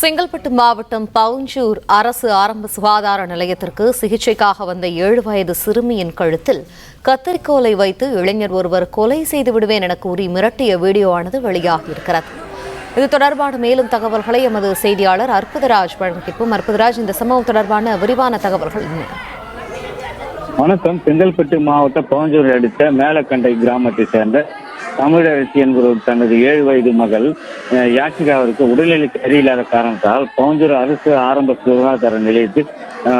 செங்கல்பட்டு மாவட்டம் பவுஞ்சூர் அரசு ஆரம்ப சுகாதார நிலையத்திற்கு சிகிச்சைக்காக வந்த ஏழு வயது சிறுமியின் கழுத்தில் கத்தரிக்கோலை வைத்து இளைஞர் ஒருவர் கொலை செய்து விடுவேன் என கூறி மிரட்டிய வீடியோவானது வெளியாகியிருக்கிறது. இது தொடர்பான மேலும் தகவல்களை எமது செய்தியாளர் அற்புதராஜ் வழங்கிப்போம் அற்புதராஜ் இந்த சம்பவம் தொடர்பான விரிவான தகவல்கள் என்ன? வணக்கம். செங்கல்பட்டு மாவட்டம் பவுஞ்சூர் அடுத்த மேலக்கண்டை கிராமத்தை சேர்ந்த தமிழரசி என்பவர் தனது ஏழு வயது மகள் அஹ், யாச்சிகாவிற்கு உடல்நிலை சரியில்லாத காரணத்தால் பவுஞ்சூர் அரசு ஆரம்ப சுகாதார நிலையத்தில்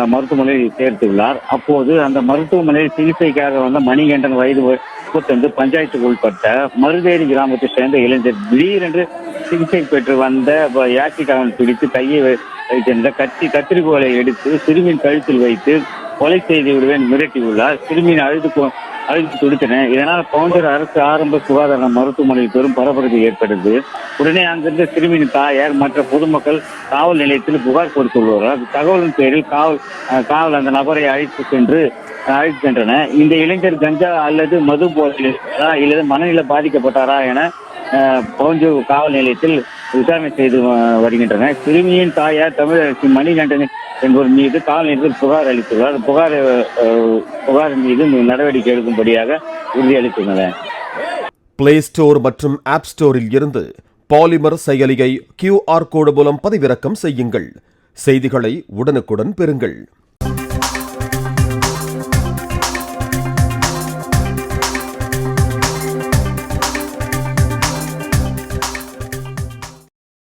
மருத்துவமனையில் சேர்த்துள்ளார். அப்போது அந்த மருத்துவமனையில் சிகிச்சைக்காக வந்த மணிகண்டன் வயது முப்பத்தஞ்சு பஞ்சாயத்துக்கு உட்பட்ட மருதேரி கிராமத்தை சேர்ந்த இளைஞர் திடீரென்று சிகிச்சை பெற்று வந்த யாச்சிகாவன் பிடித்து கையை வை- வைத்திருந்த கத்தி கத்திரிக்கோலை எடுத்து சிறுமியின் கழுத்தில் வைத்து கொலை செய்து விடுவேன் மிரட்டியுள்ளார். சிறுமியின் அழுது அழைத்து அழுது துடித்தன. இதனால் கவுண்டர் அரசு ஆரம்ப சுகாதார மருத்துவமனையில் பெரும் பரபரப்பு ஏற்பட்டது உடனே அங்கிருந்த சிறுமியின் தாயார் மற்ற பொதுமக்கள் காவல் நிலையத்தில் புகார் கொடுத்துள்ளார் தகவலின் பேரில் காவல் காவல் அந்த நபரை அழைத்து சென்று அழைத்து சென்றன. இந்த இளைஞர் கஞ்சா அல்லது மது போதையில் அல்லது மனநிலை பாதிக்கப்பட்டாரா என பவுஞ்சூர் காவல் நிலையத்தில் விசாரணை செய்து வருகின்றன. சிறுமியின் தாயார் தமிழரசி மணிகண்டன் என்பவர் மீது காவல்நிலையத்தில் புகார் அளித்துள்ளார். புகார் புகார் மீது நடவடிக்கை எடுக்கும்படியாக உறுதியளித்துள்ளனர் பிளே ஸ்டோர் மற்றும் ஆப் ஸ்டோரில் இருந்து பாலிமர் செயலியை கியூஆர் கோடு மூலம் பதிவிறக்கம் செய்யுங்கள். செய்திகளை உடனுக்குடன் பெறுங்கள்.